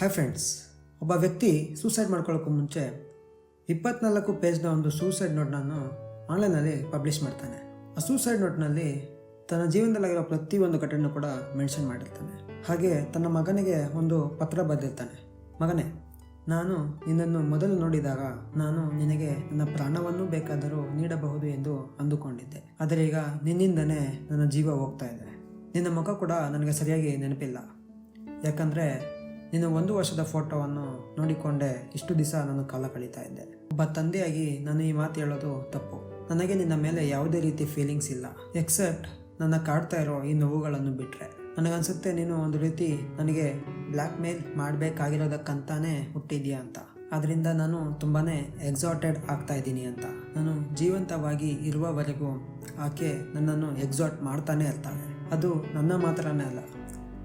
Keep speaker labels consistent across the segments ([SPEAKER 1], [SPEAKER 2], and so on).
[SPEAKER 1] Hi friends ಒಬ್ಬ ವ್ಯಕ್ತಿ suicide ಮಾಡ್ಕೊಳ್ಳೋಕ್ಕೂ ಮುಂಚೆ ಇಪ್ಪತ್ನಾಲ್ಕು ಪೇಜ್ನ ಒಂದು ಸೂಸೈಡ್ ನೋಟ್ನನ್ನು ಆನ್ಲೈನಲ್ಲಿ ಪಬ್ಲಿಷ್ ಮಾಡ್ತಾನೆ. ಆ ಸೂಸೈಡ್ ನೋಟ್ನಲ್ಲಿ ತನ್ನ ಜೀವನದಲ್ಲಾಗಿರೋ ಪ್ರತಿಯೊಂದು ಘಟನೆ ಕೂಡ ಮೆನ್ಷನ್ ಮಾಡಿರ್ತಾನೆ. ಹಾಗೆ ತನ್ನ ಮಗನಿಗೆ ಒಂದು ಪತ್ರ ಬರೆದಿರ್ತಾನೆ. ಮಗನೇ, ನಾನು ನಿನ್ನನ್ನು ಮೊದಲು ನೋಡಿದಾಗ ನಾನು ನಿನಗೆ ನನ್ನ ಪ್ರಾಣವನ್ನು ಬೇಕಾದರೂ ನೀಡಬಹುದು ಎಂದು ಅಂದುಕೊಂಡಿದ್ದೆ. ಆದರೆ ಈಗ ನಿನ್ನಿಂದನೇ ನನ್ನ ಜೀವ ಹೋಗ್ತಾ ಇದೆ. ನಿನ್ನ ಮುಖ ಕೂಡ ನನಗೆ ಸರಿಯಾಗಿ ನೆನಪಿಲ್ಲ. ಯಾಕಂದರೆ ನಿನ್ನ ಒಂದು ವರ್ಷದ ಫೋಟೋವನ್ನು ನೋಡಿಕೊಂಡೆ ಇಷ್ಟು ದಿವಸ ನಾನು ಕಾಲ ಕಳೀತಾ ಇದ್ದೆ. ಒಬ್ಬ ತಂದೆಯಾಗಿ ನಾನು ಈ ಮಾತು ಹೇಳೋದು ತಪ್ಪು. ನನಗೆ ನಿನ್ನ ಮೇಲೆ ಯಾವುದೇ ರೀತಿ ಫೀಲಿಂಗ್ಸ್ ಇಲ್ಲ. ಎಕ್ಸೆಪ್ಟ್ ನನ್ನ ಕಾಡ್ತಾ ಇರೋ ಈ ನೋವುಗಳನ್ನು ಬಿಟ್ಟರೆ ನನಗನ್ಸುತ್ತೆ ನೀನು ಒಂದು ರೀತಿ ನನಗೆ ಬ್ಲ್ಯಾಕ್ ಮೇಲ್ ಮಾಡಬೇಕಾಗಿರೋದಕ್ಕಂತಾನೆ ಹುಟ್ಟಿದ್ಯಾ ಅಂತ. ಆದ್ದರಿಂದ ನಾನು ತುಂಬಾ ಎಕ್ಸಾಟೆಡ್ ಆಗ್ತಾ ಇದ್ದೀನಿ ಅಂತ. ನಾನು ಜೀವಂತವಾಗಿ ಇರುವವರೆಗೂ ಆಕೆ ನನ್ನನ್ನು ಎಕ್ಸಾಟ್ ಮಾಡ್ತಾನೆ ಇರ್ತಾಳೆ. ಅದು ನನ್ನ ಮಾತ್ರನೇ ಅಲ್ಲ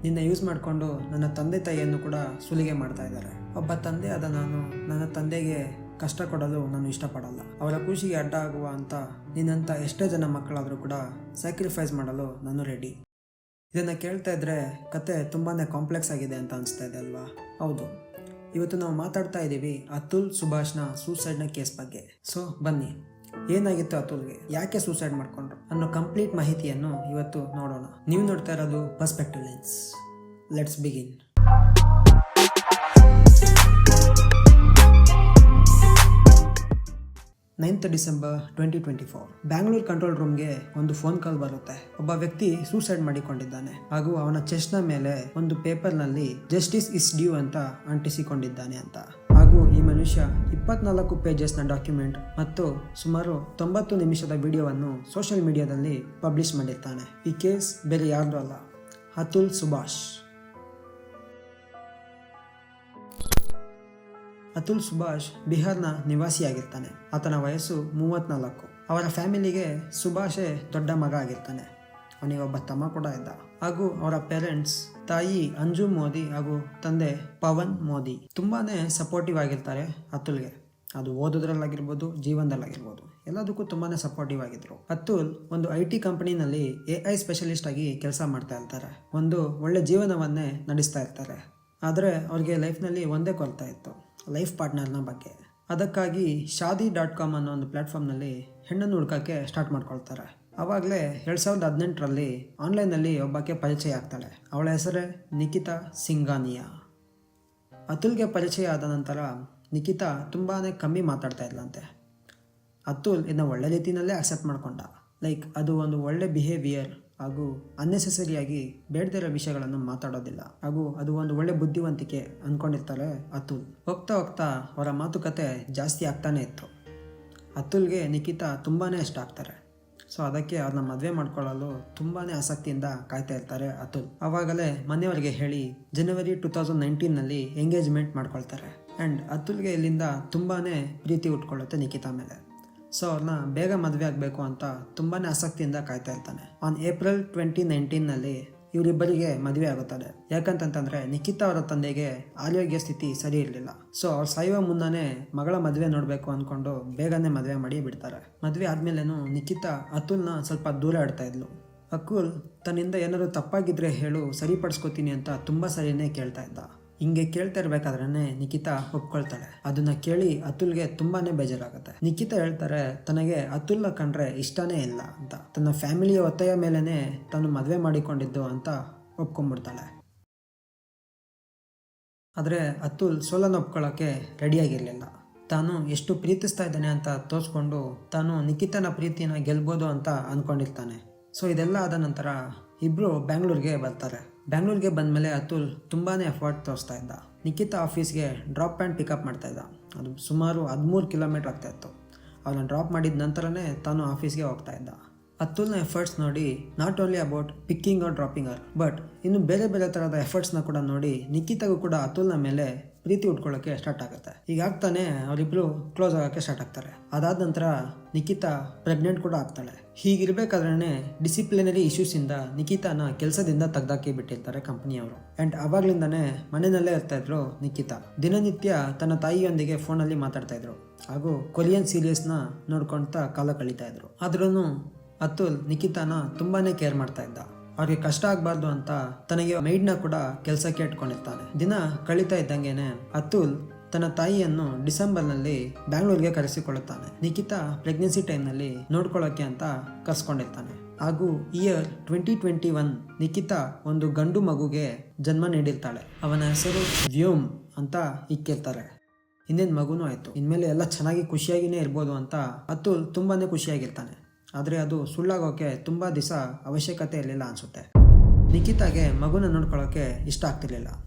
[SPEAKER 1] ನಿನ್ನ ಯೂಸ್ ಮಾಡಿಕೊಂಡು ನನ್ನ ತಂದೆ ತಾಯಿಯನ್ನು ಕೂಡ ಸುಲಿಗೆ ಮಾಡ್ತಾ ಇದ್ದಾರೆ. ಒಬ್ಬ ತಂದೆ ಆದ ನಾನು ನನ್ನ ತಂದೆಗೆ ಕಷ್ಟ ಕೊಡಲು ನಾನು ಇಷ್ಟಪಡಲ್ಲ. ಅವರ ಖುಷಿಗೆ ಅಡ್ಡ ಆಗುವ ಅಂತ ನಿನ್ನಂಥ ಎಷ್ಟೇ ಜನ ಮಕ್ಕಳಾದರೂ ಕೂಡ ಸ್ಯಾಕ್ರಿಫೈಸ್ ಮಾಡಲು ನಾನು ರೆಡಿ ಇದನ್ನು ಕೇಳ್ತಾ ಇದ್ರೆ ಕತೆ ತುಂಬಾ ಕಾಂಪ್ಲೆಕ್ಸ್ ಆಗಿದೆ ಅಂತ ಅನಿಸ್ತಾ ಇದೆ ಅಲ್ವಾ? ಹೌದು. ಇವತ್ತು ನಾವು ಮಾತಾಡ್ತಾ ಇದ್ದೀವಿ ಅತುಲ್ ಸುಭಾಷ್ನ ಸೂಸೈಡ್ನ ಕೇಸ್ ಬಗ್ಗೆ. ಸೊ ಬನ್ನಿ. ಏನಾಗಿತ್ತು ಅತುಲ್ಗೆ? ಯಾಕೆ ಸೂಸೈಡ್ ಮಾಡ್ಕೊಂಡ್ರು? ಅನ್ನೋ ಕಂಪ್ಲೀಟ್ ಮಾಹಿತಿಯನ್ನು ಇವತ್ತು ನೋಡೋಣ. ನೀವು ನೋಡ್ತಾ ಇರೋದು perspective lens let's begin ninth December twenty twenty four Bangalore control ರೂಮ್ಗೆ ಒಂದು ಫೋನ್ ಕಾಲ್ ಬರುತ್ತೆ. ಒಬ್ಬ ವ್ಯಕ್ತಿ ಸೂಸೈಡ್ ಮಾಡಿಕೊಂಡಿದ್ದಾನೆ. ಹಾಗೂ ಅವನ ಚೆಸ್ಟ್ನ ಮೇಲೆ ಒಂದು ಪೇಪರ್ನಲ್ಲಿ ಜಸ್ಟಿಸ್ ಇಸ್ ಡ್ಯೂ ಅಂತ ಅಂಟಿಸಿಕೊಂಡಿದ್ದಾನೆ ಅಂತ. ಈ ಮನುಷ್ಯ ಇಪ್ಪತ್ನಾಲ್ಕು ಪೇಜಸ್ನ ಡಾಕ್ಯುಮೆಂಟ್ ಮತ್ತು ಸುಮಾರು ತೊಂಬತ್ತು ನಿಮಿಷದ ವಿಡಿಯೋವನ್ನು ಸೋಷಿಯಲ್ ಮೀಡಿಯಾದಲ್ಲಿ ಪಬ್ಲಿಷ್ ಮಾಡಿರ್ತಾನೆ. ಈ ಕೇಸ್ ಬೇರೆ ಯಾರ್ದು ಅಲ್ಲ. ಅತುಲ್ ಸುಭಾಷ್. ಅತುಲ್ ಸುಭಾಷ್ ಬಿಹಾರ್ನ ನಿವಾಸಿಯಾಗಿರ್ತಾನೆ. ಆತನ ವಯಸ್ಸು ಮೂವತ್ನಾಲ್ಕು. ಅವರ ಫ್ಯಾಮಿಲಿಗೆ ಸುಭಾಷೇ ದೊಡ್ಡ ಮಗ ಆಗಿರ್ತಾನೆ. ಅವನಿಗೊಬ್ಬ ತಮ್ಮ ಕೂಡ ಇದ್ದ. ಹಾಗೂ ಅವರ ಪೇರೆಂಟ್ಸ್ ತಾಯಿ ಅಂಜು ಮೋದಿ ಹಾಗೂ ತಂದೆ ಪವನ್ ಮೋದಿ ತುಂಬಾನೇ ಸಪೋರ್ಟಿವ್ ಆಗಿರ್ತಾರೆ ಅತುಲ್ಗೆ. ಅದು ಓದೋದ್ರಲ್ಲಾಗಿರ್ಬೋದು, ಜೀವನದಲ್ಲಾಗಿರ್ಬೋದು. ಎಲ್ಲದಕ್ಕೂ ತುಂಬಾನೇ ಸಪೋರ್ಟಿವ್ ಆಗಿದ್ರು. ಅತುಲ್ ಒಂದು ಐ ಟಿ ಕಂಪನಿನಲ್ಲಿ ಎ ಐ ಸ್ಪೆಷಲಿಸ್ಟ್ ಆಗಿ ಕೆಲಸ ಮಾಡ್ತಾ ಇರ್ತಾರೆ. ಒಂದು ಒಳ್ಳೆ ಜೀವನವನ್ನೇ ನಡೆಸ್ತಾ ಇರ್ತಾರೆ. ಆದರೆ ಅವ್ರಿಗೆ ಲೈಫ್ನಲ್ಲಿ ಒಂದೇ ಕೊರತೆ ಇತ್ತು ಲೈಫ್ ಪಾರ್ಟ್ನರ್ನ ಬಗ್ಗೆ. ಅದಕ್ಕಾಗಿ ಶಾದಿ ಡಾಟ್ ಕಾಮ್ ಅನ್ನೋ ಒಂದು ಪ್ಲ್ಯಾಟ್ಫಾರ್ಮ್ನಲ್ಲಿ ಹೆಣ್ಣನ್ನು ಹುಡ್ಕೋಕ್ಕೆ ಸ್ಟಾರ್ಟ್ ಮಾಡ್ಕೊಳ್ತಾರೆ. ಆವಾಗಲೇ ಎರಡು ಸಾವಿರದ ಹದಿನೆಂಟರಲ್ಲಿ ಆನ್ಲೈನಲ್ಲಿ ಒಬ್ಬಕ್ಕೆ ಪರಿಚಯ ಆಗ್ತಾಳೆ. ಅವಳ ಹೆಸರೇ ನಿಖಿತಾ ಸಿಂಗಾನಿಯಾ ಅತುಲ್ಗೆ ಪರಿಚಯ ಆದ ನಂತರ ನಿಖಿತಾ ತುಂಬಾ ಕಮ್ಮಿ ಮಾತಾಡ್ತಾ ಇದ್ಲಂತೆ. ಅತುಲ್ ಇದನ್ನ ಒಳ್ಳೆ ರೀತಿಯಲ್ಲೇ ಅಕ್ಸೆಪ್ಟ್ ಮಾಡಿಕೊಂಡ. ಲೈಕ್ ಅದು ಒಂದು ಒಳ್ಳೆ ಬಿಹೇವಿಯರ್ ಹಾಗೂ ಅನ್ನೆಸೆಸರಿಯಾಗಿ ಬೇಡದಿರೋ ವಿಷಯಗಳನ್ನು ಮಾತಾಡೋದಿಲ್ಲ. ಹಾಗೂ ಅದು ಒಂದು ಒಳ್ಳೆ ಬುದ್ಧಿವಂತಿಕೆ ಅಂದ್ಕೊಂಡಿರ್ತಾರೆ ಅತುಲ್. ಹೋಗ್ತಾ ಹೋಗ್ತಾ ಅವರ ಮಾತುಕತೆ ಜಾಸ್ತಿ ಆಗ್ತಾನೆ ಇತ್ತು. ಅತುಲ್ಗೆ ನಿಖಿತಾ ತುಂಬಾ ಇಷ್ಟ ಆಗ್ತಾರೆ. ಸೊ ಅದಕ್ಕೆ ಅವ್ರನ್ನ ಮದುವೆ ಮಾಡ್ಕೊಳ್ಳಲು ತುಂಬಾ ಆಸಕ್ತಿಯಿಂದ ಕಾಯ್ತಾ ಇರ್ತಾರೆ ಅತುಲ್. ಆವಾಗಲೇ ಮನೆಯವರಿಗೆ ಹೇಳಿ ಜನವರಿ ಟೂ ತೌಸಂಡ್ ನೈನ್ಟೀನಲ್ಲಿ ಎಂಗೇಜ್ಮೆಂಟ್ ಮಾಡ್ಕೊಳ್ತಾರೆ. ಆ್ಯಂಡ್ ಅತುಲ್ಗೆ ಇಲ್ಲಿಂದ ತುಂಬಾ ಪ್ರೀತಿ ಉಟ್ಕೊಳ್ಳುತ್ತೆ ನಿಖಿತಾ ಮೇಲೆ. ಸೊ ಅವ್ರನ್ನ ಬೇಗ ಮದುವೆ ಆಗಬೇಕು ಅಂತ ತುಂಬಾ ಆಸಕ್ತಿಯಿಂದ ಕಾಯ್ತಾ ಇರ್ತಾನೆ. ಆನ್ ಏಪ್ರಿಲ್ ಟ್ವೆಂಟಿ ನೈನ್ಟೀನ್ನಲ್ಲಿ ಇವರಿಬ್ಬರಿಗೆ ಮದುವೆ ಆಗುತ್ತದೆ. ಯಾಕಂತಂತಂದ್ರೆ ನಿಖಿತಾ ಅವರ ತಂದೆಗೆ ಆರೋಗ್ಯ ಸ್ಥಿತಿ ಸರಿ ಇರಲಿಲ್ಲ. ಸೊ ಅವ್ರು ಸಾಯುವ ಮುನ್ನನೇ ಮಗಳ ಮದುವೆ ನೋಡಬೇಕು ಅಂದ್ಕೊಂಡು ಬೇಗನೆ ಮದುವೆ ಮಾಡಿ ಬಿಡ್ತಾರೆ. ಮದುವೆ ಆದ್ಮೇಲೇನು ನಿಖಿತಾ ಅತುಲ್ನ ಸ್ವಲ್ಪ ದೂರ ಆಡ್ತಾ ಇದ್ಲು. ಅಕುಲ್, ತನ್ನಿಂದ ಏನಾದ್ರು ತಪ್ಪಾಗಿದ್ರೆ ಹೇಳು, ಸರಿಪಡಿಸ್ಕೋತೀನಿ ಅಂತ ತುಂಬ ಸರಿನೇ ಕೇಳ್ತಾ ಇದ್ದ. ಹಿಂಗೆ ಕೇಳ್ತಾ ನಿಖಿತಾ ಒಪ್ಕೊಳ್ತಾಳೆ. ಅದನ್ನ ಕೇಳಿ ಅತುಲ್ಗೆ ತುಂಬಾನೇ ಬೇಜಾರಾಗುತ್ತೆ. ನಿಖಿತಾ ಹೇಳ್ತಾರೆ, ತನಗೆ ಅತುಲ್ನ ಕಂಡ್ರೆ ಇಷ್ಟನೇ ಇಲ್ಲ ಅಂತ. ತನ್ನ ಫ್ಯಾಮಿಲಿಯ ಒತ್ತಾಯ ಮೇಲೇನೆ ತಾನು ಮದುವೆ ಮಾಡಿಕೊಂಡಿದ್ದು ಅಂತ ಒಪ್ಕೊಂಡ್ಬಿಡ್ತಾಳೆ. ಆದರೆ ಅತುಲ್ ಸೋಲನ್ನು ಒಪ್ಕೊಳ್ಳೋಕ್ಕೆ ರೆಡಿಯಾಗಿರಲಿಲ್ಲ. ತಾನು ಎಷ್ಟು ಪ್ರೀತಿಸ್ತಾ ಇದ್ದಾನೆ ಅಂತ ತೋರಿಸ್ಕೊಂಡು ತಾನು ನಿಖಿತನ ಪ್ರೀತಿನ ಗೆಲ್ಬೋದು ಅಂತ ಅಂದ್ಕೊಂಡಿರ್ತಾನೆ ಸೊ, ಇದೆಲ್ಲ ಆದ ನಂತರ ಇಬ್ಬರು ಬ್ಯಾಂಗ್ಳೂರ್ಗೆ ಬರ್ತಾರೆ. ಬ್ಯಾಂಗ್ಳೂರ್ಗೆ ಬಂದಮೇಲೆ ಅತುಲ್ ತುಂಬಾ ಎಫರ್ಟ್ ತೋರಿಸ್ತಾ ಇದ್ದ. ನಿಖಿತಾ ಆಫೀಸ್ಗೆ ಡ್ರಾಪ್ ಆ್ಯಂಡ್ ಪಿಕಪ್ ಮಾಡ್ತಾ ಇದ್ದ. ಅದು ಸುಮಾರು ಹದಿಮೂರು ಕಿಲೋಮೀಟ್ರ್ ಆಗ್ತಾ ಇತ್ತು. ಅವನ್ನ ಡ್ರಾಪ್ ಮಾಡಿದ ನಂತರನೇ ತಾನು ಆಫೀಸ್ಗೆ ಹೋಗ್ತಾ ಇದ್ದ. ಅತುಲ್ನ ಎಫರ್ಟ್ಸ್ ನೋಡಿ not only about picking or dropping or but ಇನ್ನು ಬೇರೆ ಬೇರೆ ಥರದ ಎಫರ್ಟ್ಸ್ನ ಕೂಡ ನೋಡಿ ನಿಖಿತಾಗೂ ಕೂಡ ಅತುಲ್ನ ಮೇಲೆ ಪ್ರೀತಿ ಉಟ್ಕೊಳ್ಳೋಕ್ಕೆ ಸ್ಟಾರ್ಟ್ ಆಗುತ್ತೆ. ಈಗ ಆಗ್ತಾನೆ ಅವರಿಬ್ರು ಕ್ಲೋಸ್ ಆಗೋಕ್ಕೆ ಸ್ಟಾರ್ಟ್ ಆಗ್ತಾರೆ. ಅದಾದ ನಂತರ ನಿಖಿತಾ ಪ್ರೆಗ್ನೆಂಟ್ ಕೂಡ ಆಗ್ತಾಳೆ. ಹೀಗಿರ್ಬೇಕಾದ್ರೆ ಡಿಸಿಪ್ಲಿನರಿ ಇಶ್ಯೂಸಿಂದ ನಿಖಿತಾನ ಕೆಲಸದಿಂದ ತೆಗ್ದಾಕಿ ಬಿಟ್ಟಿರ್ತಾರೆ ಕಂಪನಿಯವರು ಅಂಡ್ ಅವಾಗ್ಲಿಂದಾನೇ ಮನೆಯಲ್ಲೇ ಇರ್ತಾ ಇದ್ರು ನಿಖಿತಾ ದಿನನಿತ್ಯ ತನ್ನ ತಾಯಿಯೊಂದಿಗೆ ಫೋನಲ್ಲಿ ಮಾತಾಡ್ತಾ ಇದ್ರು. ಹಾಗೂ ಕೊರಿಯನ್ ಸೀರಿಯಸ್ನ ನೋಡ್ಕೊಳ್ತಾ ಕಾಲ ಕಳೀತಾ ಇದ್ರು. ಆದ್ರೂ ಅತುಲ್ ನಿಖಿತಾನ ತುಂಬಾನೇ ಕೇರ್ ಮಾಡ್ತಾ ಇದ್ದ. ಅವ್ರಿಗೆ ಕಷ್ಟ ಆಗಬಾರ್ದು ಅಂತ ತನಗೆ ಮೈಡ್ನ ಕೂಡ ಕೆಲಸಕ್ಕೆ ಇಟ್ಕೊಂಡಿರ್ತಾನೆ. ದಿನ ಕಳೀತಾ ಇದ್ದಂಗೆನೆ ಅತುಲ್ ತನ್ನ ತಾಯಿಯನ್ನು ಡಿಸೆಂಬರ್ನಲ್ಲಿ ಬ್ಯಾಂಗ್ಳೂರ್ಗೆ ಕರೆಸಿಕೊಳ್ಳುತ್ತಾನೆ. ನಿಖಿತಾ ಪ್ರೆಗ್ನೆನ್ಸಿ ಟೈಮ್ನಲ್ಲಿ ನೋಡ್ಕೊಳ್ಳೋಕೆ ಅಂತ ಕರ್ಸ್ಕೊಂಡಿರ್ತಾನೆ. ಹಾಗೂ year twenty twenty one Nikhita ಒಂದು ಗಂಡು ಮಗುಗೆ ಜನ್ಮ ನೀಡಿರ್ತಾಳೆ. ಅವನ ಹೆಸರು ವ್ಯೋಮ್ ಅಂತ ಇಕ್ಕಿರ್ತಾರೆ. ಇನ್ನೇನು ಮಗುನೂ ಆಯಿತು. ಇನ್ಮೇಲೆ ಎಲ್ಲ ಚೆನ್ನಾಗಿ ಖುಷಿಯಾಗಿನೇ ಇರ್ಬೋದು ಅಂತ ಅತುಲ್ ತುಂಬಾ ಖುಷಿಯಾಗಿರ್ತಾನೆ. ಆದರೆ ಅದು ಸುಳ್ಳಾಗೋಕ್ಕೆ ತುಂಬ ದಿವಸ ಅವಶ್ಯಕತೆ ಇರಲಿಲ್ಲ ಅನಿಸುತ್ತೆ. ನಿಖಿತಾಗೆ ಮಗುನ ನೋಡ್ಕೊಳ್ಳೋಕ್ಕೆ ಇಷ್ಟ ಆಗ್ತಿರ್ಲಿಲ್ಲ.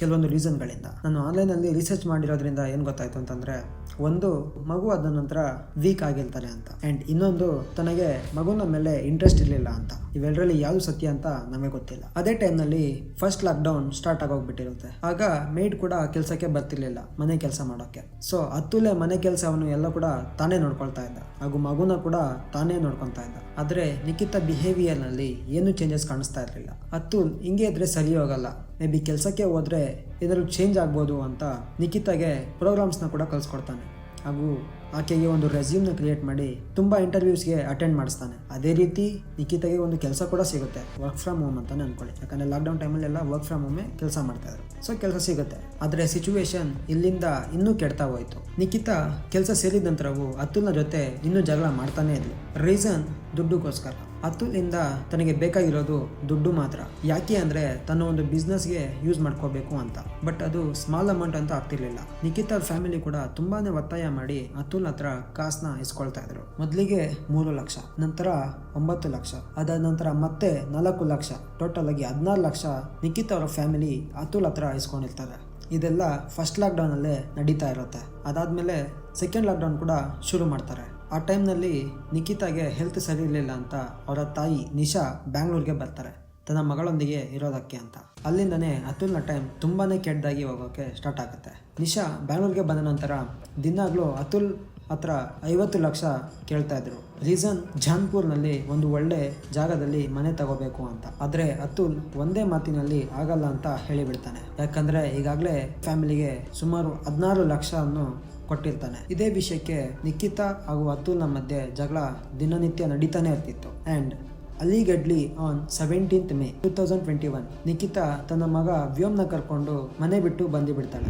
[SPEAKER 1] ಕೆಲವೊಂದು ರೀಸನ್ಗಳಿಂದ ನಾನು ಆನ್ಲೈನಲ್ಲಿ ರಿಸರ್ಚ್ ಮಾಡಿರೋದ್ರಿಂದ ಏನು ಗೊತ್ತಾಯ್ತು ಅಂತಂದರೆ, ಒಂದು ಮಗು ಅದ ನಂತರ ವೀಕ್ ಆಗಿರ್ತಾರೆ ಅಂತ. ಆ್ಯಂಡ್ ಇನ್ನೊಂದು, ತನಗೆ ಮಗುನ ಮೇಲೆ ಇಂಟ್ರೆಸ್ಟ್ ಇರಲಿಲ್ಲ ಅಂತ. ಇವೆಲ್ಲರಲ್ಲಿ ಯಾವುದು ಸತ್ಯ ಅಂತ ನಮಗೆ ಗೊತ್ತಿಲ್ಲ. ಅದೇ ಟೈಮ್ನಲ್ಲಿ ಫಸ್ಟ್ ಲಾಕ್ಡೌನ್ ಸ್ಟಾರ್ಟ್ ಆಗೋಗ್ಬಿಟ್ಟಿರುತ್ತೆ. ಆಗ ಮೇಡ್ ಕೂಡ ಕೆಲಸಕ್ಕೆ ಬರ್ತಿರ್ಲಿಲ್ಲ, ಮನೆ ಕೆಲಸ ಮಾಡೋಕ್ಕೆ. ಸೊ ಅತ್ತುಲೆ ಮನೆ ಕೆಲಸವನ್ನು ಎಲ್ಲ ಕೂಡ ತಾನೇ ನೋಡ್ಕೊಳ್ತಾ ಇದ್ದ. ಹಾಗೂ ಮಗುನ ಕೂಡ ತಾನೇ ನೋಡ್ಕೊತಾ ಇದ್ದ. ಆದರೆ, ನಿಖಿತ ಬಿಹೇವಿಯರ್ನಲ್ಲಿ ಏನು ಚೇಂಜಸ್ ಕಾಣಿಸ್ತಾ ಇರಲಿಲ್ಲ. ಅತ್ತುಲ್ ಹಿಂಗೆ ಇದ್ರೆ ಸರಿ ಹೋಗಲ್ಲ. ಮೇ ಬಿ ಕೆಲಸಕ್ಕೆ ಹೋದ್ರೆ ಏನಾದ್ರು ಚೇಂಜ್ ಆಗ್ಬೋದು ಅಂತ ನಿಖಿತಾಗೆ ಪ್ರೋಗ್ರಾಮ್ಸ್ನ ಕೂಡ ಕಲಿಸ್ಕೊಡ್ತಾನೆ ಹಾಗೂ ಆಕೆಗೆ ಒಂದು ರೆಸ್ಯೂಮ್ನ ಕ್ರಿಯೇಟ್ ಮಾಡಿ ತುಂಬ ಇಂಟರ್ವ್ಯೂಸ್ಗೆ ಅಟೆಂಡ್ ಮಾಡಿಸ್ತಾನೆ. ಅದೇ ರೀತಿ ನಿಖಿತಾಗೆ ಒಂದು ಕೆಲಸ ಕೂಡ ಸಿಗುತ್ತೆ. ವರ್ಕ್ ಫ್ರಮ್ ಹೋಮ್ ಅಂತಾನೆ ಅನ್ಕೊಳ್ಳಿ. ಯಾಕಂದರೆ ಲಾಕ್ಡೌನ್ ಟೈಮಲ್ಲೆಲ್ಲ ವರ್ಕ್ ಫ್ರಮ್ ಹೋಮೇ ಕೆಲಸ ಮಾಡ್ತಾ ಇದ್ರು. ಸೊ ಕೆಲಸ ಸಿಗುತ್ತೆ. ಆದರೆ ಸಿಚುವೇಶನ್ ಇಲ್ಲಿಂದ ಇನ್ನೂ ಕೆಡ್ತಾ ಹೋಯಿತು. ನಿಖಿತಾ ಕೆಲಸ ಸೇರಿದ ನಂತರವೂ ಅತುಲ್ನ ಜೊತೆ ಇನ್ನೂ ಜಗಳ ಮಾಡ್ತಾನೆ ಇದ್ಲು. ರೀಸನ್ ದುಡ್ಡುಗೋಸ್ಕರ. ಅತುಲಿಂದ ತನಗೆ ಬೇಕಾಗಿರೋದು ದುಡ್ಡು ಮಾತ್ರ. ಯಾಕೆ ಅಂದರೆ ತನ್ನ ಒಂದು ಬಿಸ್ನೆಸ್ಗೆ ಯೂಸ್ ಮಾಡ್ಕೋಬೇಕು ಅಂತ. ಬಟ್ ಅದು ಸ್ಮಾಲ್ ಅಮೌಂಟ್ ಅಂತ ಆಗ್ತಿರ್ಲಿಲ್ಲ. ಅವ್ರ ಫ್ಯಾಮಿಲಿ ಕೂಡ ತುಂಬಾನೇ ಒತ್ತಾಯ ಮಾಡಿ ಅತುಲ್ ಹತ್ರ ಕಾಸನ್ನ ಇಸ್ಕೊಳ್ತಾ ಇದ್ರು. ಮೊದಲಿಗೆ ಮೂರು ಲಕ್ಷ, ನಂತರ ಒಂಬತ್ತು ಲಕ್ಷ, ಅದಾದ ನಂತರ ಮತ್ತೆ ನಾಲ್ಕು ಲಕ್ಷ ಟೋಟಲ್ ಆಗಿ ಹದಿನಾರು ಲಕ್ಷ ನಿಖಿತ್ ಅವರ ಫ್ಯಾಮಿಲಿ ಅತುಲ್ ಹತ್ರ ಇಸ್ಕೊಂಡಿರ್ತಾರೆ. ಇದೆಲ್ಲ ಫಸ್ಟ್ ಲಾಕ್ಡೌನಲ್ಲೇ ನಡೀತಾ ಇರುತ್ತೆ. ಅದಾದಮೇಲೆ ಸೆಕೆಂಡ್ ಲಾಕ್ಡೌನ್ ಕೂಡ ಶುರು ಮಾಡ್ತಾರೆ. ಆ ಟೈಮ್ನಲ್ಲಿ ನಿಖಿತಾಗೆ ಹೆಲ್ತ್ ಸರಿ ಇರಲಿಲ್ಲ ಅಂತ ಅವರ ತಾಯಿ ನಿಶಾ ಬ್ಯಾಂಗ್ಳೂರಿಗೆ ಬರ್ತಾರೆ. ತನ್ನ ಮಗಳೊಂದಿಗೆ ಇರೋದಕ್ಕೆ ಅಂತ. ಅಲ್ಲಿಂದನೇ ಅತುಲ್ನ ಟೈಮ್ ತುಂಬಾ ಕೆಟ್ಟದಾಗಿ ಹೋಗೋಕ್ಕೆ ಸ್ಟಾರ್ಟ್ ಆಗುತ್ತೆ. ನಿಶಾ ಬ್ಯಾಂಗ್ಳೂರಿಗೆ ಬಂದ ನಂತರ ದಿನಾಗ್ಲೂ ಅತುಲ್ ಹತ್ರ ಐವತ್ತು ಲಕ್ಷ ಕೇಳ್ತಾ ಇದ್ರು. ರೀಸನ್ ಜಾನ್ಪುರ್ನಲ್ಲಿ ಒಂದು ಒಳ್ಳೆ ಜಾಗದಲ್ಲಿ ಮನೆ ತಗೋಬೇಕು ಅಂತ. ಆದರೆ ಅತುಲ್ ಒಂದೇ ಮಾತಿನಲ್ಲಿ ಆಗಲ್ಲ ಅಂತ ಹೇಳಿಬಿಡ್ತಾನೆ. ಯಾಕಂದ್ರೆ ಈಗಾಗಲೇ ಫ್ಯಾಮಿಲಿಗೆ ಸುಮಾರು ಹದಿನಾರು ಲಕ್ಷವನ್ನು ಕೊಟ್ಟಿರ್ತಾನೆ. ಇದೇ ವಿಷಯಕ್ಕೆ ನಿಖಿತಾ ಹಾಗೂ ಅತುಲ್ನ ಮಧ್ಯೆ ಜಗಳ ದಿನನಿತ್ಯ ನಡೀತಾನೆ ಇರ್ತಿತ್ತು. And ಅಲಿಗಡ್ಲಿ on seventeenth May two thousand twenty one Nikhita ತನ್ನ ಮಗ ವ್ಯೋಮ್ನ ಕರ್ಕೊಂಡು ಮನೆ ಬಿಟ್ಟು ಬಂದುಬಿಡ್ತಾಳೆ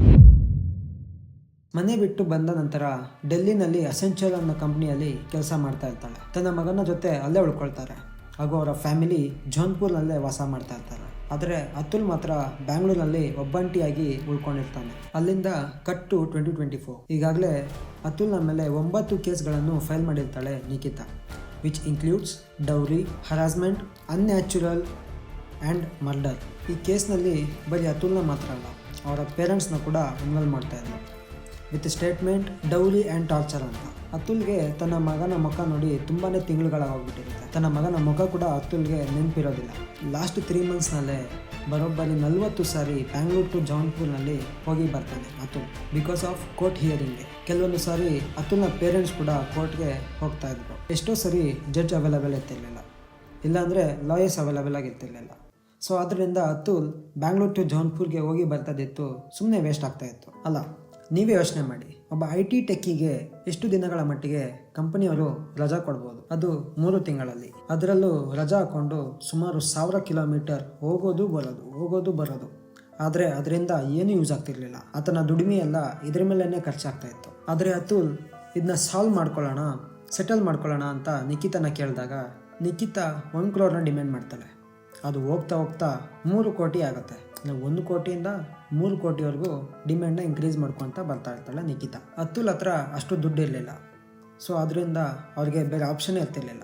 [SPEAKER 1] ಮನೆ ಬಿಟ್ಟು ಬಂದ ನಂತರ ಡೆಲ್ಲಿನಲ್ಲಿ ಅಸೆನ್ಷಿಯಲ್ ಅನ್ನೋ ಕಂಪ್ನಿಯಲ್ಲಿ ಕೆಲಸ ಮಾಡ್ತಾ ಇರ್ತಾಳೆ. ತನ್ನ ಮಗನ ಜೊತೆ ಅಲ್ಲೇ ಉಳ್ಕೊಳ್ತಾರೆ. ಹಾಗೂ ಅವರ ಫ್ಯಾಮಿಲಿ ಜೋನ್ಪುರ್ನಲ್ಲೇ ವಾಸ ಮಾಡ್ತಾ ಇರ್ತಾರೆ. ಆದರೆ ಅತುಲ್ ಮಾತ್ರ ಬ್ಯಾಂಗ್ಳೂರಿನಲ್ಲಿ ಒಬ್ಬಂಟಿಯಾಗಿ ಉಳ್ಕೊಂಡಿರ್ತಾನೆ. ಅಲ್ಲಿಂದ cut to twenty twenty four ಈಗಾಗಲೇ ಅತುಲ್ನ ಮೇಲೆ ಒಂಬತ್ತು ಕೇಸ್ಗಳನ್ನು file ಮಾಡಿರ್ತಾಳೆ Nikhita which includes dowry harassment unnatural and murder ಈ ಕೇಸ್ನಲ್ಲಿ ಬರೀ ಅತುಲ್ನ ಮಾತ್ರ ಅಲ್ಲ, ಅವರ ಪೇರೆಂಟ್ಸ್ನ ಕೂಡ ಇನ್ವಾಲ್ವ್ ಮಾಡ್ತಾ ಇದ್ರು with statement, dowry and torture ಅಂತ. ಅತುಲ್ಗೆ ತನ್ನ ಮಗನ ಮುಖ ನೋಡಿ ತುಂಬಾ ತಿಂಗಳುಗಳಾಗೋಗ್ಬಿಟ್ಟಿರುತ್ತೆ ತನ್ನ ಮಗನ ಮುಖ ಕೂಡ ಅತುಲ್ಗೆ ನೆನಪಿರೋದಿಲ್ಲ. ಲಾಸ್ಟ್ ತ್ರೀ ಮಂತ್ಸ್ನಲ್ಲೇ ಬರೋಬ್ಬರಿ ನಲವತ್ತು ಸಾರಿ ಬ್ಯಾಂಗ್ಳೂರ್ ಟು ಜೌನ್ಪುರ್ನಲ್ಲಿ ಹೋಗಿ ಬರ್ತಾನೆ ಅತುಲ್ ಬಿಕಾಸ್ ಆಫ್ ಕೋರ್ಟ್ ಹಿಯರಿಂಗ್ಗೆ ಕೆಲವೊಂದು ಸಾರಿ ಅತುಲ್ನ ಪೇರೆಂಟ್ಸ್ ಕೂಡ ಕೋರ್ಟ್ಗೆ ಹೋಗ್ತಾ ಇದ್ರು. ಎಷ್ಟೋ ಸರಿ ಜಡ್ಜ್ ಅವೈಲೇಬಲ್ ಇರ್ತಿರ್ಲಿಲ್ಲ. ಇಲ್ಲಾಂದರೆ ಲಾಯರ್ಸ್ ಅವೈಲೇಬಲ್ ಆಗಿರ್ತಿರ್ಲಿಲ್ಲ ಸೊ ಅದರಿಂದ ಅತುಲ್ ಬ್ಯಾಂಗ್ಳೂರ್ ಟು ಜೌನ್ಪುರ್ಗೆ ಹೋಗಿ ಬರ್ತದಿತ್ತು ಸುಮ್ಮನೆ ವೇಸ್ಟ್ ಆಗ್ತಾ ಇತ್ತು. ಅಲ್ಲ ನೀವೇ ಯೋಚನೆ ಮಾಡಿ. ಒಬ್ಬ ಐ ಟಿ ಟೆಕ್ಕಿಗೆ ಎಷ್ಟು ದಿನಗಳ ಮಟ್ಟಿಗೆ ಕಂಪನಿಯವರು ರಜಾ ಕೊಡ್ಬೋದು? ಅದು ಮೂರು ತಿಂಗಳಲ್ಲಿ. ಅದರಲ್ಲೂ ರಜಾ ಹಾಕೊಂಡು ಸುಮಾರು ಸಾವಿರ ಕಿಲೋಮೀಟರ್ ಹೋಗೋದು ಬರೋದು ಹೋಗೋದು ಬರೋದು. ಆದರೆ ಅದರಿಂದ ಏನೂ ಯೂಸ್ ಆಗ್ತಿರ್ಲಿಲ್ಲ. ಆತನ ದುಡಿಮೆ ಎಲ್ಲ ಇದ್ರ ಮೇಲೇ ಖರ್ಚಾಗ್ತಾ ಇತ್ತು. ಆದರೆ ಅತುಲ್ ಇದನ್ನ ಸಾಲ್ವ್ ಮಾಡ್ಕೊಳ್ಳೋಣ, ಸೆಟಲ್ ಮಾಡ್ಕೊಳ್ಳೋಣ ಅಂತ ನಿಖಿತನ ಕೇಳಿದಾಗ ನಿಖಿತ ಒನ್ ಕ್ರೋರ್ನ ಡಿಮ್ಯಾಂಡ್ ಮಾಡ್ತಾಳೆ. ಅದು ಹೋಗ್ತಾ ಹೋಗ್ತಾ ಮೂರು ಕೋಟಿ ಆಗುತ್ತೆ. ಅಂದ್ರೆ ಒಂದು ಕೋಟಿಯಿಂದ ಮೂರು ಕೋಟಿವರೆಗೂ ಡಿಮ್ಯಾಂಡ್ನ ಇನ್ಕ್ರೀಸ್ ಮಾಡ್ಕೊತ ಬರ್ತಾ ಇರ್ತಾಳೆ ನಿಖಿತಾ. ಅತುಲ್ ಹತ್ರ ಅಷ್ಟು ದುಡ್ಡು ಇರಲಿಲ್ಲ. ಸೊ ಅದರಿಂದ ಅವ್ರಿಗೆ ಬೇರೆ ಆಪ್ಷನ್ನೇ ಇರ್ತಿರ್ಲಿಲ್ಲ.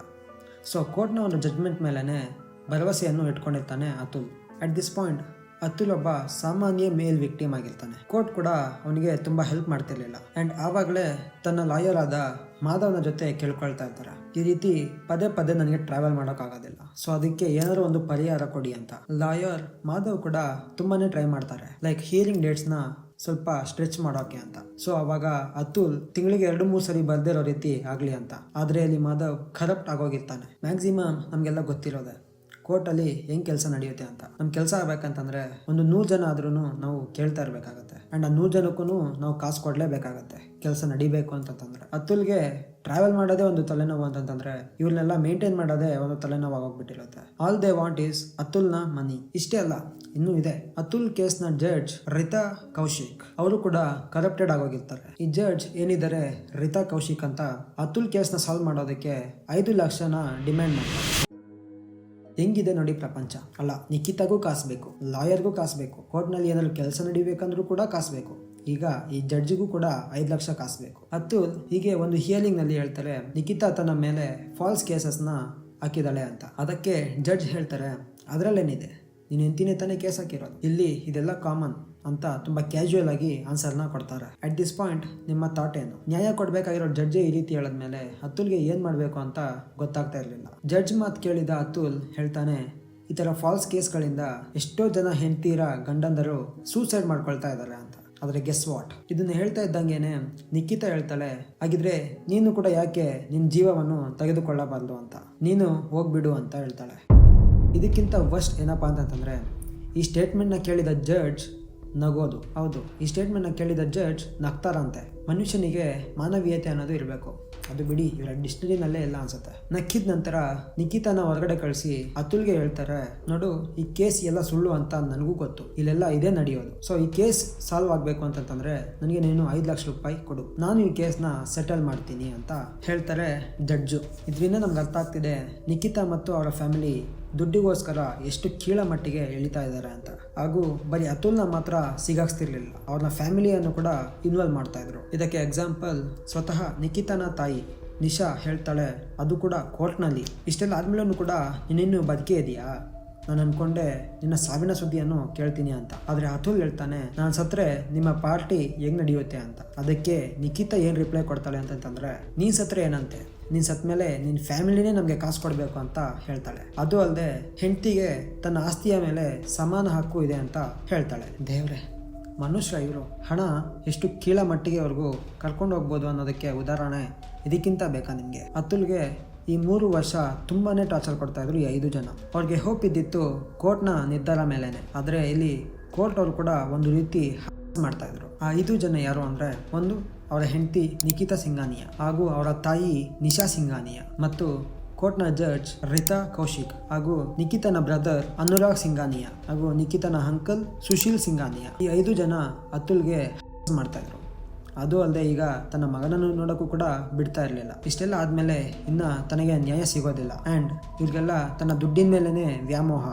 [SPEAKER 1] ಸೊ ಕೋರ್ಟ್ನ ಒಂದು ಜಡ್ಜ್ಮೆಂಟ್ ಮೇಲೇ ಭರವಸೆಯನ್ನು ಇಟ್ಕೊಂಡಿರ್ತಾನೆ Atul. At this point Atul ಒಬ್ಬ ಸಾಮಾನ್ಯ ಮೇಲ್ ವಿಕ್ಟಿಮ್ ಆಗಿರ್ತಾನೆ. ಕೋರ್ಟ್ ಕೂಡ ಅವನಿಗೆ ತುಂಬ ಹೆಲ್ಪ್ ಮಾಡ್ತಿರ್ಲಿಲ್ಲ. ಆ್ಯಂಡ್ ಆವಾಗಲೇ ತನ್ನ ಲಾಯರ್ ಆದ ಮಾಧವ್ನ ಜೊತೆ ಕೇಳ್ಕೊಳ್ತಾ ಇರ್ತಾರೆ. ಈ ರೀತಿ ಪದೇ ಪದೇ ನನಗೆ ಟ್ರಾವೆಲ್ ಮಾಡೋಕ್ಕಾಗೋದಿಲ್ಲ ಸೊ ಅದಕ್ಕೆ ಏನಾದ್ರು ಒಂದು ಪರಿಹಾರ ಕೊಡಿ ಅಂತ. ಲಾಯರ್ ಮಾಧವ್ ಕೂಡ ತುಂಬಾನೇ ಟ್ರೈ ಮಾಡ್ತಾರೆ. ಲೈಕ್ ಹಿಯರಿಂಗ್ ಡೇಟ್ಸ್ನ ಸ್ವಲ್ಪ ಸ್ಟ್ರೆಚ್ ಮಾಡೋಕೆ ಅಂತ. ಸೊ ಅವಾಗ ಅತುಲ್ ತಿಂಗಳಿಗೆ ಎರಡು ಮೂರು ಸರಿ ಬರ್ದಿರೋ ರೀತಿ ಆಗಲಿ ಅಂತ. ಆದರೆ ಅಲ್ಲಿ ಮಾಧವ್ ಕರಪ್ಟ್ ಆಗೋಗಿರ್ತಾನೆ. ಮ್ಯಾಕ್ಸಿಮಮ್ ನಮಗೆಲ್ಲ ಗೊತ್ತಿರೋದೆ. ಕೋರ್ಟಲ್ಲಿ ಹೆಂಗ್ ಕೆಲಸ ನಡೆಯುತ್ತೆ ಅಂತ. ನಮ್ ಕೆಲಸ ಆಗ್ಬೇಕಂತಂದ್ರೆ ಒಂದು ನೂರು ಜನ ಆದ್ರೂ ನಾವು ಕೇಳ್ತಾ ಇರ್ಬೇಕಾಗತ್ತೆ. ಅಂಡ್ ಆ ನೂರು ಜನಕ್ಕೂ ನಾವು ಕಾಸು ಕೊಡ್ಲೇಬೇಕಾಗತ್ತೆ. ಕೆಲಸ ನಡಿಬೇಕು ಅಂತಂದ್ರೆ ಅತುಲ್ಗೆ ಟ್ರಾವೆಲ್ ಮಾಡೋದೇ ಒಂದು ತಲೆನೋವು ಅಂತಂದ್ರೆ ಇವ್ರನ್ನೆಲ್ಲ ಮೇಂಟೈನ್ ಮಾಡೋದೇ ಒಂದು ತಲೆನೋವು ಆಗೋಗ್ಬಿಟ್ಟಿರುತ್ತೆ. ಆಲ್ ದೇ ವಾಂಟ್ ಈಸ್ ಅತುಲ್ನ ಮನಿ ಇಷ್ಟೇ ಅಲ್ಲ, ಇನ್ನೂ ಇದೆ. ಅತುಲ್ ಕೇಸ್ನ ಜಡ್ಜ್ ರಿತಾ ಕೌಶಿಕ್. ಅವರು ಕೂಡ ಕರಪ್ಟೆಡ್ ಆಗೋಗಿರ್ತಾರೆ. ಈ ಜಡ್ಜ್ ಏನಿದ್ದಾರೆ ರಿತಾ ಕೌಶಿಕ್ ಅಂತ ಅತುಲ್ ಕೇಸ್ನ ಸಾಲ್ವ್ ಮಾಡೋದಕ್ಕೆ ಐದು ಲಕ್ಷನ ಡಿಮ್ಯಾಂಡ್ ಮಾಡ್ತಾರೆ. ಹೆಂಗಿದೆ ನೋಡಿ ಪ್ರಪಂಚ? ಅಲ್ಲ, ನಿಖಿತಾಗೂ ಕಾಸಬೇಕು, ಲಾಯರ್ಗೂ ಕಾಸಬೇಕು, ಕೋರ್ಟ್ನಲ್ಲಿ ಏನಾದ್ರು ಕೆಲಸ ನಡಿಬೇಕಂದ್ರೂ ಕೂಡ ಕಾಸಬೇಕು. ಈಗ ಈ ಜಡ್ಜಿಗೂ ಕೂಡ ಐದು ಲಕ್ಷ ಕಾಸಬೇಕು. ಮತ್ತು ಹೀಗೆ ಒಂದು ಹಿಯರಿಂಗ್ನಲ್ಲಿ ಹೇಳ್ತಾರೆ, ನಿಖಿತಾ ತನ್ನ ಮೇಲೆ ಫಾಲ್ಸ್ ಕೇಸಸ್ನ ಹಾಕಿದಾಳೆ ಅಂತ. ಅದಕ್ಕೆ ಜಡ್ಜ್ ಹೇಳ್ತಾರೆ, ಅದರಲ್ಲೇನಿದೆ? ನೀನು ಎಂತಿನೇ ತಾನೇ ಕೇಸ್ ಹಾಕಿರೋದು. ಇಲ್ಲಿ ಇದೆಲ್ಲ ಕಾಮನ್ ಅಂತ ತುಂಬ ಕ್ಯಾಶುಯಲ್ ಆಗಿ ಆನ್ಸರ್ನ ಕೊಡ್ತಾರೆ. ಅಟ್ ದಿಸ್ ಪಾಯಿಂಟ್ ನಿಮ್ಮ ಥಾಟ್ ಏನು? ನ್ಯಾಯ ಕೊಡಬೇಕಾಗಿರೋ ಜಡ್ಜೆ ಈ ರೀತಿ ಹೇಳಿದ್ಮೇಲೆ ಅತುಲ್ಗೆ ಏನು ಮಾಡಬೇಕು ಅಂತ ಗೊತ್ತಾಗ್ತಾ ಇರಲಿಲ್ಲ. ಜಡ್ಜ್ ಮಾತು ಕೇಳಿದ ಅತುಲ್ ಹೇಳ್ತಾನೆ, ಈ ಥರ ಫಾಲ್ಸ್ ಕೇಸ್ಗಳಿಂದ ಎಷ್ಟೋ ಜನ ಹೆಂಡ್ತೀರ, ಗಂಡಂದರು ಸೂಸೈಡ್ ಮಾಡ್ಕೊಳ್ತಾ ಇದ್ದಾರೆ ಅಂತ. ಆದರೆ ಗೆಸ್ ವಾಟ್ ಇದನ್ನ ಹೇಳ್ತಾ ಇದ್ದಂಗೆನೆ ನಿಖಿತಾ ಹೇಳ್ತಾಳೆ, ಹಾಗಿದ್ರೆ ನೀನು ಕೂಡ ಯಾಕೆ ನಿನ್ನ ಜೀವವನ್ನು ತೆಗೆದುಕೊಳ್ಳಬಾರ್ದು ಅಂತ? ನೀನು ಹೋಗ್ಬಿಡು ಅಂತ ಹೇಳ್ತಾಳೆ. ಇದಕ್ಕಿಂತ ವರ್ಸ್ಟ್ ಏನಪ್ಪಾ ಅಂತಂದ್ರೆ, ಈ ಸ್ಟೇಟ್ಮೆಂಟ್ನ ಕೇಳಿದ ಜಡ್ಜ್ ನಗೋದು. ಹೌದು. ಈ ಸ್ಟೇಟ್ಮೆಂಟ್ನ ಕೇಳಿದ ಜಡ್ಜ್ ನಗ್ತಾರಂತೆ. ಮನುಷ್ಯನಿಗೆ ಮಾನವೀಯತೆ ಅನ್ನೋದು ಇರಬೇಕು. ಅದು ಬಿಡಿ, ಇವರ ಡಿಕ್ಷನರಿನಲ್ಲೇ ಎಲ್ಲ ಅನ್ಸುತ್ತೆ. ನಕ್ಕಿದ ನಂತರ ನಿಖಿತನ ಹೊರಗಡೆ ಕಳಿಸಿ ಅತುಲ್ಗೆ ಹೇಳ್ತಾರೆ, ನೋಡು, ಈ ಕೇಸ್ ಎಲ್ಲ ಸುಳ್ಳು ಅಂತ ನನಗೂ ಗೊತ್ತು. ಇಲ್ಲೆಲ್ಲ ಇದೇ ನಡೆಯೋದು. ಸೊ ಈ ಕೇಸ್ ಸಾಲ್ವ್ ಆಗಬೇಕು ಅಂತಂತಂದ್ರೆ ನನಗೆ ನೀನು ಐದು ಲಕ್ಷ ರೂಪಾಯಿ ಕೊಡು. ನಾನು ಈ ಕೇಸ್ನ ಸೆಟಲ್ ಮಾಡ್ತೀನಿ ಅಂತ ಹೇಳ್ತಾರೆ ಜಡ್ಜು ಇದರಿಂದ ನಮ್ಗೆ ಅರ್ಥ ಆಗ್ತಿದೆ ನಿಖಿತಾ ಮತ್ತು ಅವರ ಫ್ಯಾಮಿಲಿ ದುಡ್ಡಿಗೋಸ್ಕರ ಎಷ್ಟು ಕೀಳ ಮಟ್ಟಿಗೆ ಎಳಿತಾ ಇದ್ದಾರೆ ಅಂತ. ಹಾಗೂ ಬರೀ ಅತುಲ್ನ ಮಾತ್ರ ಸಿಗಾಕ್ಸ್ತಿರ್ಲಿಲ್ಲ. ಅವ್ರನ್ನ ಫ್ಯಾಮಿಲಿಯನ್ನು ಕೂಡ ಇನ್ವಾಲ್ವ್ ಮಾಡ್ತಾ ಇದ್ರು. ಇದಕ್ಕೆ ಎಕ್ಸಾಂಪಲ್ ಸ್ವತಃ ನಿಖಿತನ ತಾಯಿ ನಿಶಾ ಹೇಳ್ತಾಳೆ, ಅದು ಕೂಡ ಕೋರ್ಟ್ನಲ್ಲಿ. ಇಷ್ಟೆಲ್ಲ ಆದ್ಮೇಲೂ ಕೂಡ ನೀನಿನ್ನು ಬದುಕೇ ಇದೆಯಾ? ನಾನು ಅನ್ಕೊಂಡೆ ನಿನ್ನ ಸಾವಿನ ಸುದ್ದಿಯನ್ನು ಕೇಳ್ತೀನಿ ಅಂತ. ಆದ್ರೆ ಅತುಲ್ ಹೇಳ್ತಾನೆ, ನಾನು ಸತ್ರೆ ನಿಮ್ಮ ಪಾರ್ಟಿ ಹೆಂಗ್ ನಡೆಯುತ್ತೆ ಅಂತ. ಅದಕ್ಕೆ ನಿಖಿತ ಏನ್ ರಿಪ್ಲೈ ಕೊಡ್ತಾಳೆ ಅಂತಂತಂದ್ರೆ, ನೀನು ಸತ್ರೆ ಏನಂತೆ? ನೀನ್ ಸತ್ತ ಮೇಲೆ ನಿನ್ ಫ್ಯಾಮಿಲಿನೇ ನಮಗೆ ಕಾಸು ಕೊಡಬೇಕು ಅಂತ ಹೇಳ್ತಾಳೆ. ಅದು ಅಲ್ಲದೆ ಹೆಂಡತಿಗೆ ತನ್ನ ಆಸ್ತಿಯ ಮೇಲೆ ಸಮಾನ ಹಕ್ಕು ಇದೆ ಅಂತ ಹೇಳ್ತಾಳೆ. ದೇವ್ರೆ, ಮನುಷ್ಯ ಇವರು. ಹಣ ಎಷ್ಟು ಕೀಳ ಮಟ್ಟಿಗೆ ಅವ್ರಿಗೂ ಕರ್ಕೊಂಡು ಹೋಗ್ಬೋದು ಅನ್ನೋದಕ್ಕೆ ಉದಾಹರಣೆ ಇದಕ್ಕಿಂತ ಬೇಕಾ ನಿಮಗೆ ಅತುಲ್ಗೆ ಈ ಮೂರು ವರ್ಷ ತುಂಬಾನೇ ಟಾರ್ಚರ್ ಕೊಡ್ತಾ ಇದ್ರು ಈ ಐದು ಜನ. ಅವ್ರಿಗೆ ಹೋಪ್ ಇದ್ದಿತ್ತು ಕೋರ್ಟ್ನ ನಿರ್ಧಾರ ಮೇಲೇನೆ. ಆದರೆ ಇಲ್ಲಿ ಕೋರ್ಟ್ ಅವರು ಕೂಡ ಒಂದು ರೀತಿ ಮಾಡ್ತಾ ಇದ್ರು. ಆ ಐದು ಜನ ಯಾರು ಅಂದ್ರೆ ಒಂದು ಅವರ ಹೆಂಡತಿ ನಿಖಿತಾ ಸಿಂಘಾನಿಯಾ ಹಾಗೂ ಅವರ ತಾಯಿ ನಿಶಾ ಸಿಂಘಾನಿಯಾ ಮತ್ತು ಕೋರ್ಟ್ನ ಜಡ್ಜ್ ರಿತಾ ಕೌಶಿಕ್ ಹಾಗೂ ನಿಖಿತನ ಬ್ರದರ್ ಅನುರಾಗ್ ಸಿಂಘಾನಿಯಾ ಹಾಗೂ ನಿಖಿತನ ಅಂಕಲ್ ಸುಶೀಲ್ ಸಿಂಘಾನಿಯಾ. ಈ ಐದು ಜನ ಅತುಲ್ಗೆ ಮಾಡ್ತಾ ಇದ್ರು. ಅದು ಅಲ್ಲದೆ ಈಗ ತನ್ನ ಮಗನನ್ನು ನೋಡೋಕ್ಕೂ ಕೂಡ ಬಿಡ್ತಾ ಇರಲಿಲ್ಲ. ಇಷ್ಟೆಲ್ಲ ಆದಮೇಲೆ ಇನ್ನ ತನಗೆ ನ್ಯಾಯ ಸಿಗೋದಿಲ್ಲ. ಆ್ಯಂಡ್ ಇವ್ರಿಗೆಲ್ಲ ತನ್ನ ದುಡ್ಡಿನ ಮೇಲೇ ವ್ಯಾಮೋಹ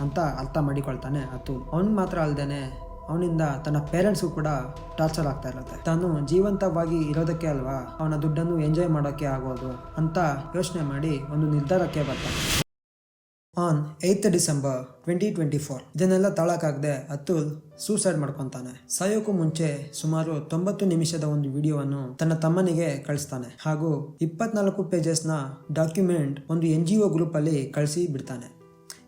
[SPEAKER 1] ಅಂತ ಅರ್ಥ ಮಾಡಿಕೊಳ್ತಾನೆ ಅತುಲ್. ಅವನ್ ಮಾತ್ರ ಅಲ್ದೇನೆ ಅವನಿಂದ ತನ್ನ ಪೇರೆಂಟ್ಸ್ ಕೂಡ ಟಾರ್ಚರ್ ಆಗ್ತಾ ಇರುತ್ತೆ. ತಾನು ಜೀವಂತವಾಗಿ ಇರೋದಕ್ಕೆ ಅಲ್ವಾ? ಅವನ ದುಡ್ಡನ್ನು ಎಂಜಾಯ್ ಮಾಡೋಕ್ಕೆ ಆಗೋದು ಅಂತ ಯೋಚನೆ ಮಾಡಿ ಒಂದು ನಿರ್ಧಾರಕ್ಕೆ ಬರ್ತಾನೆ. On eighth December twenty twenty four ಇದನ್ನೆಲ್ಲ ತಾಳಕ್ಕಾಗದೆ ಅತುಲ್ ಸೂಸೈಡ್ ಮಾಡ್ಕೊತಾನೆ. ಸಾಯೋಕ್ಕೂ ಮುಂಚೆ ಸುಮಾರು ತೊಂಬತ್ತು ನಿಮಿಷದ ಒಂದು ವಿಡಿಯೋವನ್ನು ತನ್ನ ತಮ್ಮನಿಗೆ ಕಳಿಸ್ತಾನೆ ಹಾಗೂ ಇಪ್ಪತ್ನಾಲ್ಕು ಪೇಜಸ್ನ ಡಾಕ್ಯುಮೆಂಟ್ ಒಂದು ಎನ್ ಜಿ ಒ ಗ್ರೂಪ್ ಅಲ್ಲಿ ಕಳಿಸಿ ಬಿಡ್ತಾನೆ.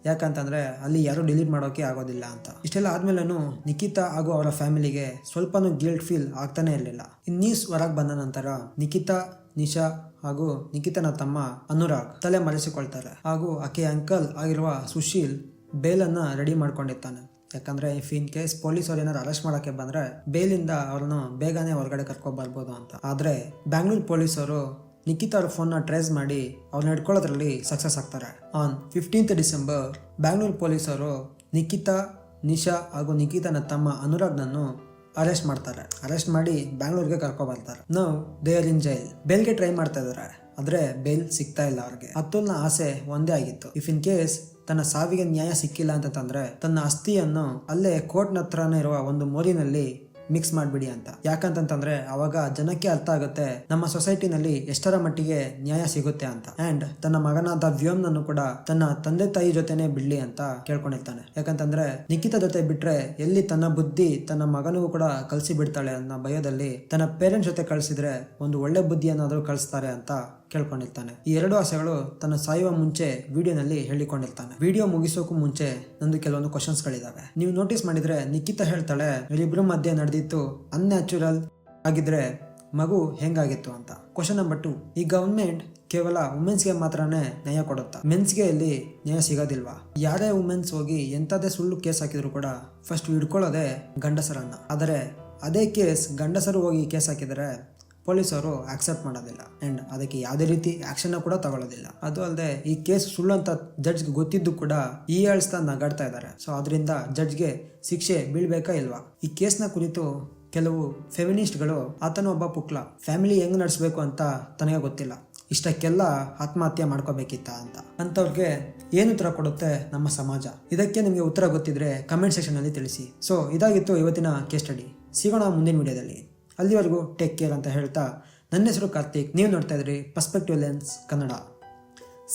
[SPEAKER 1] ಯಾಕಂತಂದ್ರೆ ಅಲ್ಲಿ ಯಾರು ಡಿಲೀಟ್ ಮಾಡೋಕೆ ಆಗೋದಿಲ್ಲ ಅಂತ. ಇಷ್ಟೆಲ್ಲ ಆದ್ಮೇಲೂ ನಿಖಿತಾ ಹಾಗೂ ಅವರ ಫ್ಯಾಮಿಲಿಗೆ ಸ್ವಲ್ಪನೂ ಗಿಲ್ಟ್ ಫೀಲ್ ಆಗ್ತಾನೆ ಇರಲಿಲ್ಲ. ನ್ಯೂಸ್ ಹೊರಗೆ ಬಂದ ನಂತರ ನಿಖಿತಾ ನಿಶಾ ಹಾಗೂ ನಿಖಿತನ ತಮ್ಮ ಅನುರಾಗ್ ತಲೆ ಮರೆಸಿಕೊಳ್ತಾರೆ. ಹಾಗೂ ಆಕೆ ಅಂಕಲ್ ಆಗಿರುವ ಸುಶೀಲ್ ಬೇಲನ್ನ ರೆಡಿ ಮಾಡ್ಕೊಂಡಿರ್ತಾನೆ. ಯಾಕಂದ್ರೆ ಇಫ್ ಇನ್ ಕೇಸ್ ಪೊಲೀಸ್ ಅವ್ರು ಏನಾದ್ರು ಅರೆಸ್ಟ್ ಮಾಡಕ್ಕೆ ಬಂದ್ರೆ ಬೇಲಿಂದ ಅವರನ್ನು ಬೇಗನೆ ಹೊರಗಡೆ ಕರ್ಕೊಬರ್ಬೋದು ಅಂತ. ಆದ್ರೆ ಬ್ಯಾಂಗ್ಳೂರ್ ಪೊಲೀಸರು ನಿಖಿತಾ ಅವ್ರ ಫೋನ್ನ ಟ್ರೇಸ್ ಮಾಡಿ ಅವ್ರನ್ನ ಹಿಡ್ಕೊಳ್ಳೋದ್ರಲ್ಲಿ ಸಕ್ಸಸ್ ಆಗ್ತಾರೆ. ಆನ್ ಫಿಫ್ಟೀನ್ತ್ ಡಿಸೆಂಬರ್ ಬ್ಯಾಂಗ್ಳೂರ್ ಪೊಲೀಸರು ನಿಖಿತಾ ನಿಶಾ ಹಾಗೂ ನಿಖಿತನ ತಮ್ಮ ಅನುರಾಗ್ನನ್ನು ಅರೆಸ್ಟ್ ಮಾಡ್ತಾರೆ. ಅರೆಸ್ಟ್ ಮಾಡಿ ಬ್ಯಾಂಗ್ಳೂರ್ಗೆ ಕರ್ಕೊ ಬರ್ತಾರೆ. ನಾವು ದೇ ಆರ್ ಇನ್ ಜೈಲ್ ಬೇಲ್ಗೆ ಟ್ರೈ ಮಾಡ್ತಾ ಇದಾರೆ. ಆದ್ರೆ ಬೇಲ್ ಸಿಗ್ತಾ ಇಲ್ಲ ಅವ್ರಿಗೆ. ಅತುಲ್ನ ಆಸೆ ಒಂದೇ ಆಗಿತ್ತು. ಇಫ್ ಇನ್ ಕೇಸ್ ತನ್ನ ಸಾವಿಗೆ ನ್ಯಾಯ ಸಿಕ್ಕಿಲ್ಲ ಅಂತಂದ್ರೆ ತನ್ನ ಅಸ್ಥಿಯನ್ನು ಅಲ್ಲೇ ಕೋರ್ಟ್ನ ಹತ್ರನೇ ಇರುವ ಒಂದು ಮೋರಿನಲ್ಲಿ ಮಿಕ್ಸ್ ಮಾಡ್ಬಿಡಿ ಅಂತ. ಯಾಕಂತಂತಂದ್ರೆ ಅವಾಗ ಜನಕ್ಕೆ ಅರ್ಥ ಆಗುತ್ತೆ, ನಮ್ಮ ಸೊಸೈಟಿನಲ್ಲಿ ಎಷ್ಟರ ಮಟ್ಟಿಗೆ ನ್ಯಾಯ ಸಿಗುತ್ತೆ ಅಂತ. ಅಂಡ್ ತನ್ನ ಮಗನಾದ ವ್ಯೋಮ್ನನ್ನು ಕೂಡ ತನ್ನ ತಂದೆ ತಾಯಿ ಜೊತೆನೆ ಬಿಡ್ಲಿ ಅಂತ ಕೇಳ್ಕೊಂಡಿರ್ತಾನೆ. ಯಾಕಂತಂದ್ರೆ ನಿಖಿತ ಜೊತೆ ಬಿಟ್ರೆ ಎಲ್ಲಿ ತನ್ನ ಬುದ್ಧಿ ತನ್ನ ಮಗನಿಗೂ ಕೂಡ ಕಲಿಸಿ ಬಿಡ್ತಾಳೆ ಅನ್ನೋ ಭಯದಲ್ಲಿ ತನ್ನ ಪೇರೆಂಟ್ಸ್ ಜೊತೆ ಕಳಿಸಿದ್ರೆ ಒಂದು ಒಳ್ಳೆ ಬುದ್ಧಿಯನ್ನಾದರೂ ಕಳಿಸ್ತಾರೆ ಅಂತ ಕೇಳ್ಕೊಂಡಿರ್ತಾನೆ. ಈ ಎರಡು ಆಸೆಗಳು ತನ್ನ ಸಾಯುವ ಮುಂಚೆ ವಿಡಿಯೋನಲ್ಲಿ ಹೇಳಿಕೊಂಡಿರ್ತಾನೆ. ವಿಡಿಯೋ ಮುಗಿಸೋಕು ಮುಂಚೆ ನಂದು ಕೆಲವೊಂದು ಕ್ವಶನ್ಸ್ ಗಳಿದಾವೆ. ನೀವು ನೋಟಿಸ್ ಮಾಡಿದ್ರೆ ನಿಖಿತ ಹೇಳ್ತಾಳೆ ಇವರಿಬ್ರು ಮಧ್ಯೆ ನಡೆದಿತ್ತು ಅನ್ಯಾಚುರಲ್ ಆಗಿದ್ರೆ ಮಗು ಹೆಂಗಾಗಿತ್ತು ಅಂತ. ಕ್ವಶನ್ ನಂಬರ್ ಟು ಈ ಗವರ್ಮೆಂಟ್ ಕೇವಲ ವುಮೆನ್ಸ್ಗೆ ಮಾತ್ರನೇ ನ್ಯಾಯ ಕೊಡುತ್ತಾ? ಮೆನ್ಸ್ಗೆ ಇಲ್ಲಿ ನ್ಯಾಯ ಸಿಗೋದಿಲ್ವಾ? ಯಾರೇ ವುಮೆನ್ಸ್ ಹೋಗಿ ಎಂಥದೇ ಸುಳ್ಳು ಕೇಸ್ ಹಾಕಿದ್ರು ಕೂಡ ಫಸ್ಟ್ ಹಿಡ್ಕೊಳ್ಳೋದೇ ಗಂಡಸರನ್ನ. ಆದರೆ ಅದೇ ಕೇಸ್ ಗಂಡಸರು ಹೋಗಿ ಕೇಸ್ ಹಾಕಿದರೆ ಪೊಲೀಸರು ಆಕ್ಸೆಪ್ಟ್ ಮಾಡೋದಿಲ್ಲ. ಆ್ಯಂಡ್ ಅದಕ್ಕೆ ಯಾವುದೇ ರೀತಿ ಆ್ಯಕ್ಷನ್ನ ಕೂಡ ತಗೊಳ್ಳೋದಿಲ್ಲ. ಅದು ಅಲ್ಲದೆ ಈ ಕೇಸ್ ಸುಳ್ಳು ಅಂತ ಜಡ್ಜ್ಗೆ ಗೊತ್ತಿದ್ದು ಕೂಡ ಈ ಹೇಳ್ಸ್ತಾ ನಗಾಡ್ತಾ ಇದ್ದಾರೆ. ಸೊ ಅದರಿಂದ ಜಡ್ಜ್ಗೆ ಶಿಕ್ಷೆ ಬೀಳ್ಬೇಕಾ ಇಲ್ವಾ? ಈ ಕೇಸ್ನ ಕುರಿತು ಕೆಲವು ಫೆಮಿನಿಸ್ಟ್ಗಳು ಆತನು ಒಬ್ಬ ಪುಕ್ಲ ಫ್ಯಾಮಿಲಿ ಹೆಂಗ್ ನಡೆಸಬೇಕು ಅಂತ ತನಗೆ ಗೊತ್ತಿಲ್ಲ. ಇಷ್ಟಕ್ಕೆಲ್ಲ ಆತ್ಮಹತ್ಯೆ ಮಾಡ್ಕೋಬೇಕಿತ್ತ ಅಂತ. ಅಂಥವ್ರಿಗೆ ಏನು ಉತ್ತರ ಕೊಡುತ್ತೆ ನಮ್ಮ ಸಮಾಜ? ಇದಕ್ಕೆ ನಿಮಗೆ ಉತ್ತರ ಗೊತ್ತಿದ್ರೆ ಕಮೆಂಟ್ ಸೆಕ್ಷನಲ್ಲಿ ತಿಳಿಸಿ. ಸೊ ಇದಾಗಿತ್ತು ಇವತ್ತಿನ ಕೇಸ್ ಸ್ಟಡಿ ಸಿಗೋಣ ಮುಂದಿನ ವಿಡಿಯೋದಲ್ಲಿ ಅಲ್ಲಿವರೆಗೂ ಟೇಕ್ ಕೇರ್ ಅಂತ ಹೇಳ್ತಾ ನನ್ನ ಹೆಸರು ಕಾರ್ತಿಕ್ ನೀವು ನೋಡ್ತಾ ಇದ್ರಿ perspective lens Kannada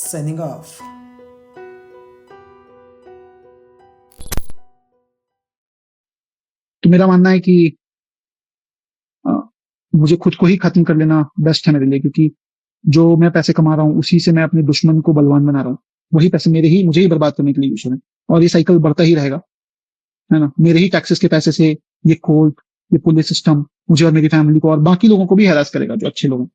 [SPEAKER 1] signing off
[SPEAKER 2] तो मेरा मानना है कि अ, मुझे खुद को ही खत्म कर लेना बेस्ट है मेरे लिए क्योंकि जो मैं पैसे कमा रहा हूँ उसी से मैं अपने दुश्मन को बलवान बना रहा हूँ वही पैसे मेरे ही मुझे ही बर्बाद करने के लिए यूज हो रहे हैं और ये साइकिल बढ़ता ही रहेगा है ना मेरे ही टैक्सेस के पैसे से ये कोर्ट ये पुलिस सिस्टम मुझे और मेरी फैमिली को और बाकी लोगों को भी हैरास करेगा, जो अच्छे लोग हैं।